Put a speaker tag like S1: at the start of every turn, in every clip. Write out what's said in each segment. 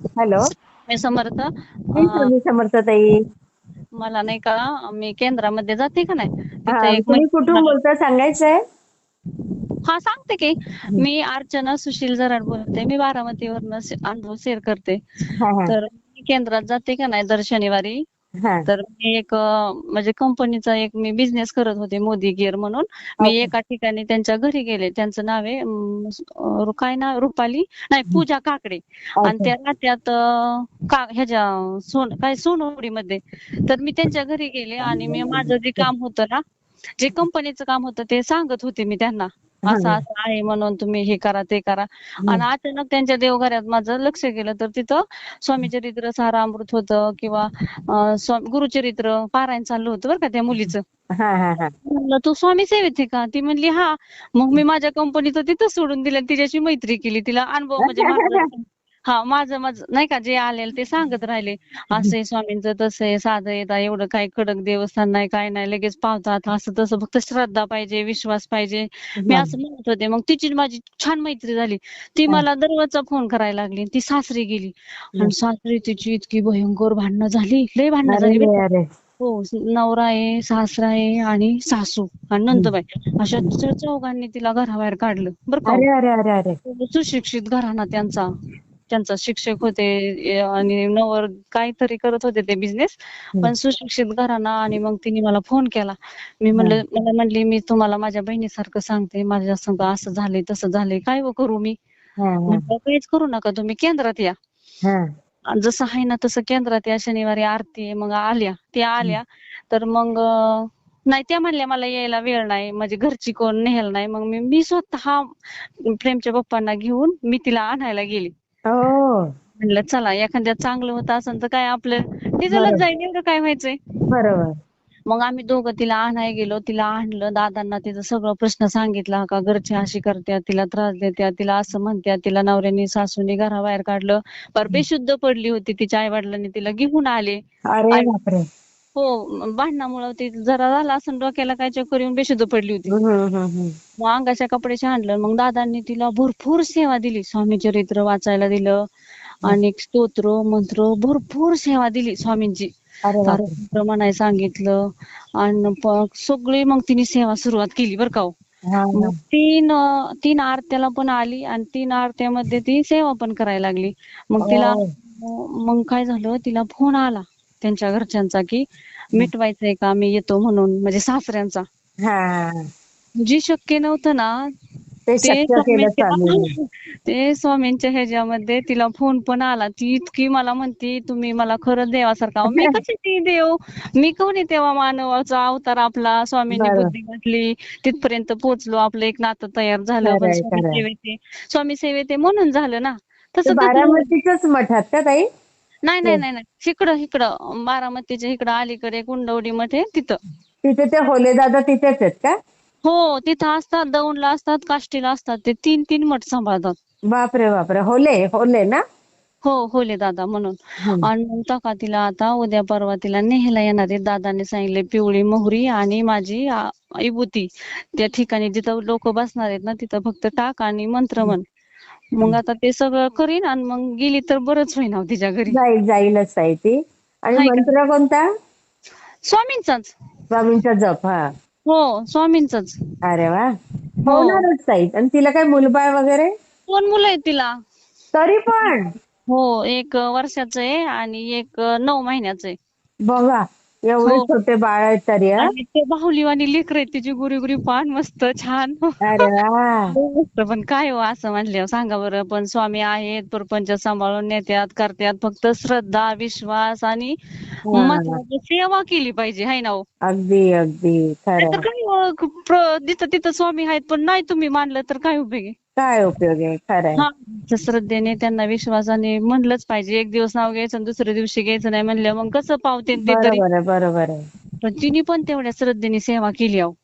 S1: Hello.
S2: मी समर्थ.
S1: स्वामी समर्थ ताई
S2: मला नाही का मी केंद्रामध्ये जाते का नाही? तिथे
S1: कुठून बोलता सांगायचंय?
S2: हा सांगते की. मी अर्चना सुशील जराड बोलते. मी बारामतीवरनं अनुभव शेअर करते. तर मी केंद्रात जाते का नाही दर शनिवारी? तर मी एक म्हणजे कंपनीचा एक मी बिझनेस करत होते मोदी गिअर म्हणून. मी. एका ठिकाणी त्यांच्या घरी गेले. त्यांचं नाव आहे काय नाव? रुपाली? नाही पूजा काकडे. आणि. त्या राहत्यात का ह्याच्या सोन काय सोनवडीमध्ये. तर मी त्यांच्या घरी गेले आणि मी माझं जे काम होतं ना जे कंपनीचं काम होतं ते सांगत होते मी त्यांना. असं असं आहे म्हणून तुम्ही हे करा ते करा. आणि अचानक त्यांच्या देवघरात माझं लक्ष गेलं तर तिथं स्वामी चरित्र सारामृत होतं किंवा गुरुचरित्र पारायण चाललं होतं बरं का त्या मुलीचं.
S1: हा हा हा.
S2: म्हणलं तू स्वामी सेवेत आहे का? ती म्हणली हा. मग मी माझ्या कंपनीचं तिथं सोडून दिलं आणि तिच्याशी मैत्री केली. तिला अनुभव म्हणजे हा माझं माझं नाही का जे आलेलं ते सांगत राहिले. असं आहे स्वामींचं तसं आहे साधं आहे ता एवढं काही कडक देवस्थान नाही काय नाही लगेच पावतात. असं तसं फक्त श्रद्धा पाहिजे विश्वास पाहिजे. मी असं म्हणत होते. मग तिची माझी छान मैत्री झाली. ती मला दररोजचा फोन करायला लागली. ती सासरी गेली. आणि सासरी तिची इतकी भयंकर भांडणं झाली. लय भांडणं झाली हो नवरा आहे सासरा आहे आणि सासू आणि नंदबाई अशा चौघांनी तिला घराबाहेर काढलं. बरं का. सुशिक्षित घराणा त्यांचा. त्यांचा शिक्षक होते आणि नवर काहीतरी करत होते ते बिझनेस पण सुशिक्षित घराणा आणि मग तिने मला फोन केला. मी म्हणलं मला म्हणली मी तुम्हाला माझ्या बहिणीसारखं सांगते माझ्या संग असं झालंय तसं झालंय काय व करू मी?
S1: हा हा.
S2: काहीच करू नका तुम्ही केंद्रात या.
S1: हा.
S2: आणि जसं आहे ना तसं केंद्रात या शनिवारी आरती आहे मग आल्या. त्या आल्या तर मग नाही त्या म्हणल्या मला यायला वेळ नाही म्हणजे घरची कोण नेहल नाही. मग मी मी स्वतः प्रेमच्या पप्पांना घेऊन मी तिला आणायला गेली.
S1: हो.
S2: म्हणलं चला एखाद्या चांगलं होत असेल तर काय आपलं
S1: बरोबर.
S2: जाईल एवढं काय व्हायचंय?
S1: बरोबर.
S2: मग आम्ही दोघं तिला आणायला गेलो तिला आणलं दादांना तिचा सगळं प्रश्न सांगितला का घरची अशी करत्यात तिला त्रास देत्यात तिला असं म्हणत्यात तिला नवऱ्याने सासूने घराबाहेर काढलं पर बेशुद्ध पडली होती तिच्या आई वडिलांनी तिला घेऊन आले.
S1: अरे
S2: आणि-
S1: बापरे.
S2: हो भांडणामुळे ती जरा झाला असं डोक्याला काय चक्कर येऊन बेशुद्ध पडली होती. मग अंगाच्या कपड्याचे आणलं मग दादांनी तिला भरपूर सेवा दिली. स्वामी चरित्र वाचायला दिलं आणि स्तोत्र मंत्र भरपूर सेवा दिली स्वामींची. म्हणाय सांगितलं आणि सगळी मग तिने सेवा सुरुवात केली बरं का हो. मग तीन तीन आरत्याला पण आली आणि तीन आरत्यामध्ये ती सेवा पण करायला लागली. मग तिला
S1: हो.
S2: अं, मग काय झालं तिला फोन आला. त्यांच्या घरच्यांचा की मिटवायचंय का? मी येतो म्हणून म्हणजे सासऱ्यांचा.
S1: हा.
S2: जी शक्य नव्हतं ना
S1: ते
S2: स्वामींच्या ह्याच्यामध्ये तिला फोन पण आला. ती इतकी मला म्हणती तुम्ही मला खरंच देवासारखा मी कशी ती देव? मी कोणी तेव्हा मानवाचा अवतार आपला? स्वामींनी. बुद्धी घातली तिथपर्यंत पोहोचलो. आपलं एक नातं तयार झालं पण स्वामी. सेवेत म्हणून झालं ना. तसं
S1: बारामतीच्याच मठात का ताई?
S2: नाही नाही नाही नाही. इकडं इकडं बारामतीच्या इकडं अलीकडे कुंडवडीमध्ये तिथं.
S1: तिथे ते होले दादा तिथेच आहेत का?
S2: हो तिथं असतात दौंडला असतात काष्टीला असतात. ते तीन तीन मठ सांभाळतात.
S1: बापरे बापरे. होले होले ना?
S2: हो होले दादा म्हणून. आणि मग टाका तिला आता उद्या परवा तिला नेहायला येणार आहे. दादाने सांगितले पिवळी मोहरी आणि माझी आ- विभूती त्या ठिकाणी जिथं लोक बसणार आहेत ना तिथं फक्त टाक आणि मंत्र म्हण. मग आता ते सगळं करीन आणि मग गेली तर बरंच होईना तिच्या घरी.
S1: जाईल जाईलच ताई ती. आणि
S2: हाय का?
S1: मंत्र कोणता?
S2: स्वामींचाच.
S1: स्वामींचा जप हा.
S2: हो स्वामींचाच.
S1: अरे वा.
S2: हो.
S1: होणारच ताई. आणि तिला काय मुलबाळ वगैरे?
S2: दोन मुलं आहेत तिला.
S1: तरी पण?
S2: हो एक वर्षाचं आहे आणि एक नऊ महिन्याचं आहे.
S1: बघा. एवढे
S2: हो.
S1: छोटे बाळ आहेत तरी हा
S2: आणि ते बाहुलीवाणी लेकर आहे तिची गुरी गुरी पान मस्त छान.
S1: अरे वा.
S2: मस्त पण काय हो असं म्हणल्यावर सांगा बरं पण स्वामी आहेत प्रपंच सांभाळून नेत्यात करत्यात फक्त श्रद्धा विश्वास आणि
S1: हा.
S2: महत्वाची सेवा केली पाहिजे हाय ना हो?
S1: अगदी अगदी
S2: नाहीतर
S1: खरं
S2: काय प्र- जिथं तिथं स्वामी आहेत पण नाही तुम्ही मानलं तर काय उपयोग आहे?
S1: काय उपयोग आहे?
S2: हा तर श्रद्धेने त्यांना विश्वासाने म्हणलंच पाहिजे. एक दिवस नाव घ्यायचं दुसऱ्या दिवशी घ्यायचं नाही म्हणलं मग कसं पावते ते तरी?
S1: बरोबर आहे बरोबर आहे.
S2: पण तिने पण तेवढ्या श्रद्धेने सेवा केली अहो.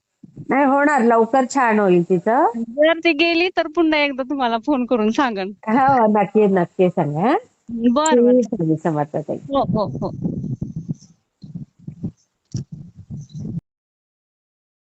S1: नाही होणार. लवकर छान होईल तिचं.
S2: जर ती गेली तर पुन्हा एकदा तुम्हाला फोन करून सांगन.
S1: हो नक्की नक्की सांगा?
S2: बर
S1: ताई.
S2: हो हो हो.